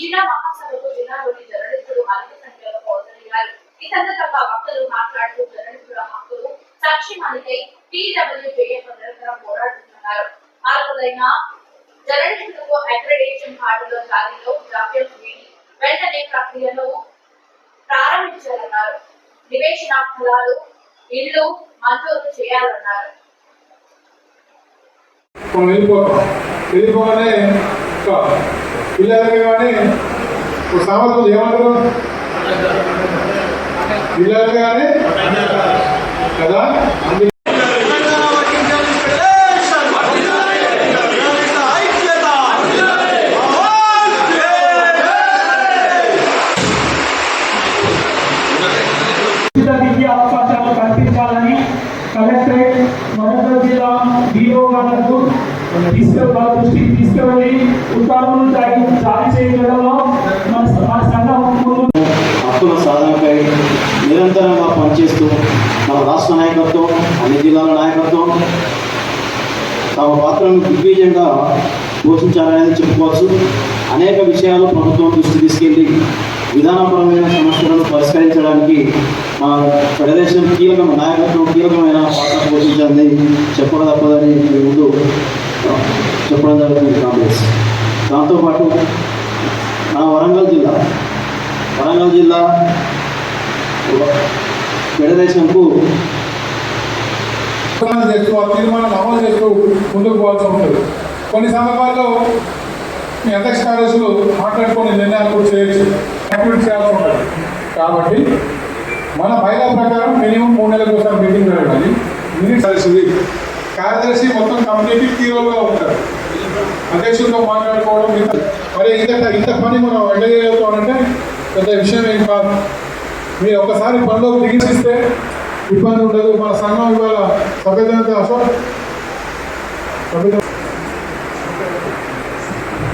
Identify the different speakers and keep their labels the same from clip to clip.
Speaker 1: జిల్లా మహాసభకు జిల్లాలోని జర్నలిస్టులు అధిక సంఖ్యలో పాల్గొన్నారు ఈ సందర్భంగా వక్తలు మాట్లాడుతూ జర్నలిస్టుల హక్కులు సంక్షేమానికై టీడబ్ల్యూజేఎఫ్ నిరంతరం పోరాడుతున్నారు. అర్హులైన జర్నలిస్టులకు అక్రెడిటేషన్ కార్డుల జారీలో ద్రవ్యం వీడి వెంటనే ప్రక్రియను ప్రారంభించాలన్నారు. నివేశన ఫలాలు ఇల్లు మంజూరు చేయాలన్నారు.
Speaker 2: వెళ్ళిపోగానే వెళ్ళిపోతాం వెళ్ళిపోగానే ఒక పిల్లలకి కానీ ఒక సామెత ఉంది, ఏమంటారు పిల్లలకి కానీ కదా అందుకే
Speaker 3: ఉచిత విద్యా అవకాశాలు కల్పించాలని కలెక్టరేట్ వరంగల్ జిల్లా డిఓ గారు తీసుకు వారి దృష్టికి తీసుకువెళ్ళి ఉత్తర్వులు జారీ జారీ చేయడంలో మన మన సంఘం
Speaker 4: హక్కుల సాధనకై నిరంతరంగా పనిచేస్తూ మన రాష్ట్ర నాయకత్వం అన్ని జిల్లాల నాయకత్వం తమ పాత్రను దిగ్విజయంగా పోషించాలనేది చెప్పుకోవచ్చు. అనేక విషయాలు ప్రభుత్వం దృష్టి తీసుకెళ్ళి విధానపరమైన సమస్యలను పరిష్కరించడానికి మా ఫెడరేషన్ కీలకం నాయకత్వం కీలకమైన పాత్ర పోషించాలని చెప్పక తప్పదని ముందు చెప్పడం జరుగుతుంది కాంగ్రెస్. దాంతోపాటు మన వరంగల్ జిల్లా వరంగల్ జిల్లా ఫెడరేషన్కు
Speaker 2: తీర్మానం చేస్తూ ఆ తీర్మానం అమలు చేస్తూ ముందుకు పోవాల్సి ఉంటుంది. కొన్ని సందర్భాల్లో మీ అధ్యక్ష కార్యదర్శులు మాట్లాడుకొని నిర్ణయాలు కూడా చేయొచ్చు. కంప్లీట్ చేయాల్సి ఉంటుంది. కాబట్టి మన బయల ప్రకారం మినిమం మూడు నెలలకు ఒకసారి మీటింగ్ జరగాలి. మినిట్ కలిసింది కార్యదర్శి మొత్తం కమిటీకి తీవ్రంగా ఉంటారు. అధ్యక్షులతో మాట్లాడుకోవడం మరి ఇంత ఇంత పని మనం అంటే పెద్ద విషయం ఏం కాదు. మీరు ఒకసారి పనిలో దిగిస్తే ఇబ్బంది ఉండదు. మన సంఘం ఇవాళ సభ్యత అశోక్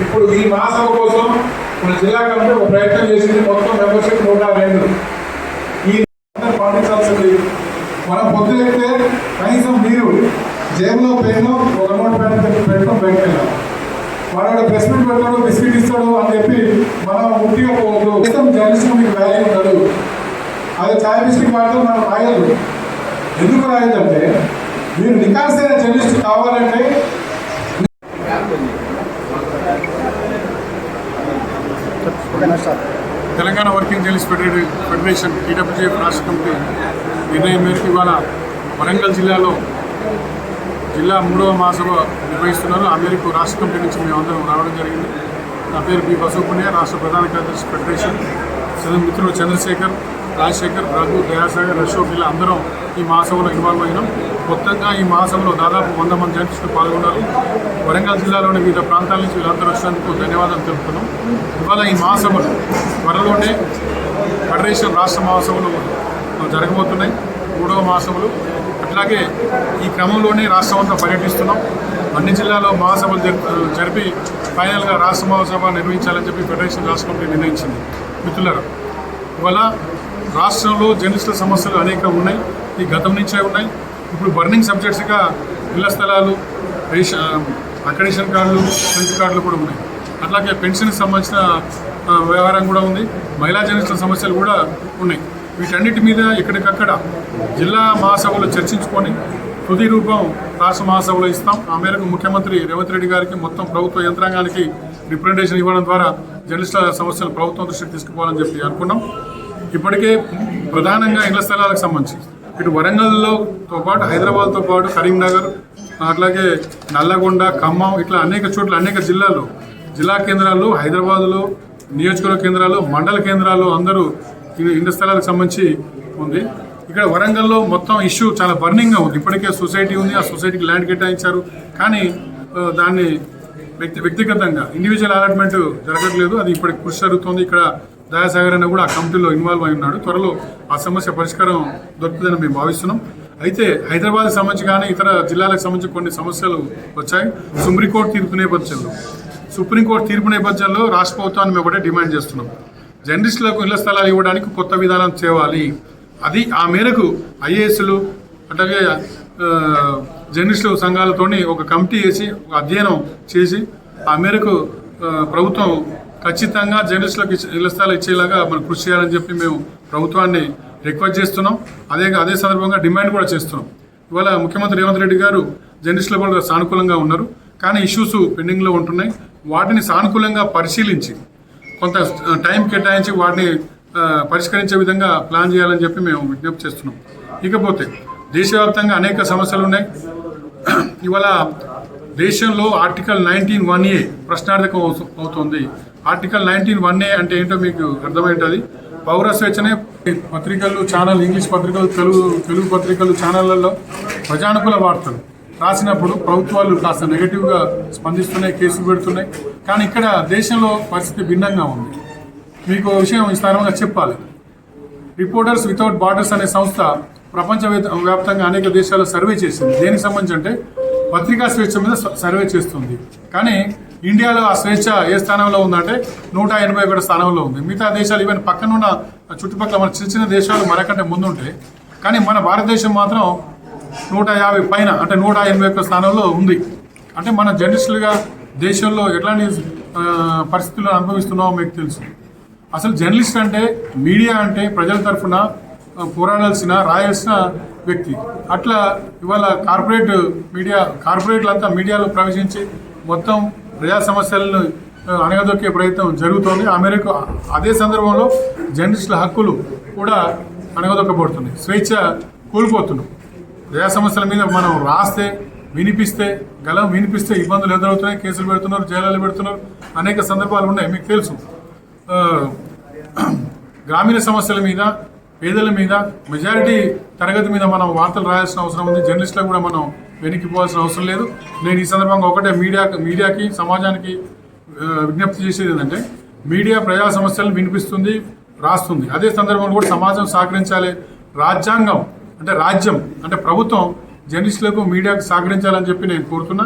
Speaker 2: ఇప్పుడు ఈ మాసం కోసం మన జిల్లా కమిటీ ఒక ప్రయత్నం చేసింది. మొత్తం మెంబర్షిప్ నూట రెండు. ఈ పాటించాల్సింది మనం పొద్దులెక్కితే కనీసం మీరు జేబులో పెన్ను ఒక నోట్ పెన్ పెట్టడం బయటకు వెళ్ళాం మనోడు ప్రెస్ పెడతాడు బిస్కెట్ ఇస్తాడు అని చెప్పి మనం ఉట్టిగా పోవద్దు. మొత్తం జర్నలిస్ట్ మీకు వాల్యూ ఉండదు అది ఛాయ్ బిస్కెట్ వాడితే మనం రాయదు ఎందుకు రాయదంటే మీరు నికాసైన జర్నలిస్ట్ కావాలంటే తెలంగాణ వర్కింగ్ జర్నలిస్ట్ ఫెడరే ఫెడరేషన్ టీడబ్ల్యూజీఎఫ్ రాష్ట్ర కమిటీ నిర్ణయం మేరకు ఇవాళ వరంగల్ జిల్లాలో జిల్లా మూడవ మహాసభ నిర్వహిస్తున్నారు. ఆ రాష్ట్ర కమిటీ నుంచి మేమందరం రావడం జరిగింది. నా పేరు బి బసవపుణ్య రాష్ట్ర ప్రధాన కార్యదర్శి ఫెడరేషన్ సదరు మిత్రులు చంద్రశేఖర్ రాజశేఖర్ రఘు దయాసాగర్ అశోక్ ఇలా అందరం ఈ మహాసభలో ఇన్వాల్వ్ అయినాం. మొత్తంగా ఈ మహాసభలో దాదాపు వంద మంది జర్నలిస్టులు పాల్గొన్నారు. వరంగల్ జిల్లాలోని వివిధ ప్రాంతాల నుంచి వీళ్ళందరూ వచ్చినందుకు ధన్యవాదాలు తెలుపుతున్నాం. ఇవాళ ఈ మహాసభలు త్వరలోనే ఫెడరేషన్ రాష్ట్ర మహాసభలు జరగబోతున్నాయి. మూడవ మహాసభలు అట్లాగే ఈ క్రమంలోనే రాష్ట్రం అంతా పర్యటిస్తున్నాం. అన్ని జిల్లాలో మహాసభలు జరిపి ఫైనల్గా రాష్ట్ర మహాసభ నిర్వహించాలని చెప్పి ఫెడరేషన్ రాష్ట్ర కమిటీ నిర్ణయించింది. మిత్రులారా ఇవాళ రాష్ట్రంలో జర్నలిస్టుల సమస్యలు అనేక ఉన్నాయి. ఈ గతం నుంచే ఉన్నాయి. ఇప్పుడు బర్నింగ్ సబ్జెక్ట్స్గా ఇళ్ళ స్థలాలు రేషన్ అక్రెడిషన్ కార్డులు హెల్త్ కార్డులు కూడా ఉన్నాయి. అట్లాగే పెన్షన్కి సంబంధించిన వ్యవహారం కూడా ఉంది. మహిళా జర్నలిస్టుల సమస్యలు కూడా ఉన్నాయి. వీటన్నిటి మీద ఎక్కడికక్కడ జిల్లా మహాసభలో చర్చించుకొని తుది రూపం రాష్ట్ర మహాసభలో ఇస్తాం. ఆ మేరకు ముఖ్యమంత్రి రేవంత్ రెడ్డి గారికి మొత్తం ప్రభుత్వ యంత్రాంగానికి రిప్రజెంటేషన్ ఇవ్వడం ద్వారా జర్నలిస్టుల సమస్యలు ప్రభుత్వం దృష్టికి తీసుకుపోవాలని చెప్పి అనుకున్నాం. ఇప్పటికే ప్రధానంగా ఇళ్ళ స్థలాలకు సంబంధించి ఇటు వరంగల్లోతో పాటు హైదరాబాద్తో పాటు కరీంనగర్ అట్లాగే నల్లగొండ ఖమ్మం ఇట్లా అనేక చోట్ల అనేక జిల్లాల్లో జిల్లా కేంద్రాల్లో హైదరాబాద్లో నియోజకవర్గ కేంద్రాలు మండల కేంద్రాల్లో అందరూ ఈ ఇళ్ళ స్థలాలకు సంబంధించి ఉంది. ఇక్కడ వరంగల్లో మొత్తం ఇష్యూ చాలా బర్నింగ్గా ఉంది. ఇప్పటికే సొసైటీ ఉంది. ఆ సొసైటీకి ల్యాండ్ కేటాయించారు. కానీ దాన్ని వ్యక్తి వ్యక్తిగతంగా ఇండివిజువల్ అలాట్మెంట్ జరగట్లేదు. అది ఇప్పటికి కృషి జరుగుతోంది. ఇక్కడ దయాసాగర్ అన్న కూడా ఆ కమిటీలో ఇన్వాల్వ్ అయి ఉన్నాడు. త్వరలో ఆ సమస్య పరిష్కారం దొరుకుతుందని మేము భావిస్తున్నాం. అయితే హైదరాబాద్ సంబంధించి కానీ ఇతర జిల్లాలకు సంబంధించి కొన్ని సమస్యలు వచ్చాయి. సుప్రీంకోర్టు తీర్పు నేపథ్యంలో. సుప్రీంకోర్టు తీర్పు నేపథ్యంలో రాష్ట్ర ప్రభుత్వాన్ని మేము ఒకటే డిమాండ్ చేస్తున్నాం. జర్నలిస్టులకు ఇళ్ళ స్థలాలు ఇవ్వడానికి కొత్త విధానం చేయాలి అది ఆ మేరకు ఐఏఎస్లు అట్లాగే ఆ, జర్నలిస్టు సంఘాలతోని ఒక కమిటీ వేసి ఒక అధ్యయనం చేసి ఆ మేరకు ప్రభుత్వం ఖచ్చితంగా జర్నలిస్టులకు ఇళ్ళ స్థలాలు ఇచ్చేలాగా మనం కృషి చేయాలని చెప్పి మేము ప్రభుత్వాన్ని రిక్వెస్ట్ చేస్తున్నాం. అదే అదే సందర్భంగా డిమాండ్ కూడా చేస్తున్నాం. ఇవాళ ముఖ్యమంత్రి రేవంత్ రెడ్డి గారు జర్నలిస్టులు కూడా సానుకూలంగా ఉన్నారు. కానీ ఇష్యూస్ పెండింగ్లో ఉంటున్నాయి. వాటిని సానుకూలంగా పరిశీలించి కొంత టైం కేటాయించి వాటిని పరిష్కరించే విధంగా ప్లాన్ చేయాలని చెప్పి మేము విజ్ఞప్తి చేస్తున్నాం. ఇకపోతే దేశవ్యాప్తంగా అనేక సమస్యలు ఉన్నాయి ఇవాళ దేశంలో ఆర్టికల్ నైన్టీన్ వన్ ఏ ప్రశ్నార్థకం అవుతుంది. ఆర్టికల్ నైన్టీన్ వన్ ఏ అంటే ఏంటో మీకు అర్థమైంటుంది పౌర స్వేచ్ఛనే పత్రికలు ఛానల్ ఇంగ్లీష్ పత్రికలు తెలుగు తెలుగు పత్రికలు ఛానళ్ళలో ప్రజానుకూల వార్తలు. రాసినప్పుడు ప్రభుత్వాలు కాస్త నెగటివ్గా స్పందిస్తున్నాయి కేసులు పెడుతున్నాయి. కానీ ఇక్కడ దేశంలో పరిస్థితి భిన్నంగా ఉంది. మీకు విషయం విస్తారంగా చెప్పాలి. రిపోర్టర్స్ వితౌట్ బార్డర్స్ అనే సంస్థ ప్రపంచ వ్యాప్త- వ్యాప్తంగా అనేక దేశాల్లో సర్వే చేసింది. దేనికి సంబంధించి అంటే పత్రికా స్వేచ్ఛ మీద స- సర్వే చేస్తుంది. కానీ ఇండియాలో ఆ స్వేచ్ఛ ఏ స్థానంలో ఉందంటే నూట ఎనభై ఒకటి స్థానంలో ఉంది. మిగతా దేశాలు ఈవెన్ పక్కనున్న చుట్టుపక్కల మన చిన్న చిన్న దేశాలు మనకంటే ముందుంటాయి. కానీ మన భారతదేశం మాత్రం నూట యాభై పైన అంటే నూట ఎనభై ఒక్క స్థానంలో ఉంది. అంటే మన జర్నలిస్టులుగా దేశంలో ఎట్లాంటి పరిస్థితులు అనుభవిస్తున్నామో మీకు తెలుసు. అసలు జర్నలిస్ట్ అంటే మీడియా అంటే ప్రజల తరఫున పోరాడాల్సిన రాయాల్సిన వ్యక్తి. అట్లా ఇవాళ కార్పొరేట్ మీడియా కార్పొరేట్లంతా మీడియాలో ప్రవేశించి మొత్తం ప్రజా సమస్యలను అణగదొక్కే ప్రయత్నం జరుగుతోంది. ఆ మేరకు అదే సందర్భంలో జర్నలిస్టుల హక్కులు కూడా అణగదొక్కబడుతున్నాయి. స్వేచ్ఛ కోల్పోతున్నాం. ప్రజా సమస్యల మీద మనం రాస్తే వినిపిస్తే గలం వినిపిస్తే ఇబ్బందులు ఎదురవుతున్నాయి కేసులు పెడుతున్నారు జైలు పెడుతున్నారు అనేక సందర్భాలు ఉన్నాయి మీకు తెలుసు. గ్రామీణ సమస్యల మీద పేదల మీద మెజారిటీ తరగతి మీద మనం వార్తలు రాయాల్సిన అవసరం ఉంది. జర్నలిస్టులకు కూడా మనం వెనక్కిపోవాల్సిన అవసరం లేదు. నేను ఈ సందర్భంగా ఒకటే మీడియా మీడియాకి సమాజానికి విజ్ఞప్తి చేసేది ఏంటంటే మీడియా ప్రజా సమస్యలను వినిపిస్తుంది రాస్తుంది. అదే సందర్భంలో కూడా సమాజం సహకరించాలి. రాజ్యాంగం అంటే రాజ్యం అంటే ప్రభుత్వం జర్నలిస్టులకు మీడియాకు సహకరించాలని చెప్పి నేను కోరుతున్నా.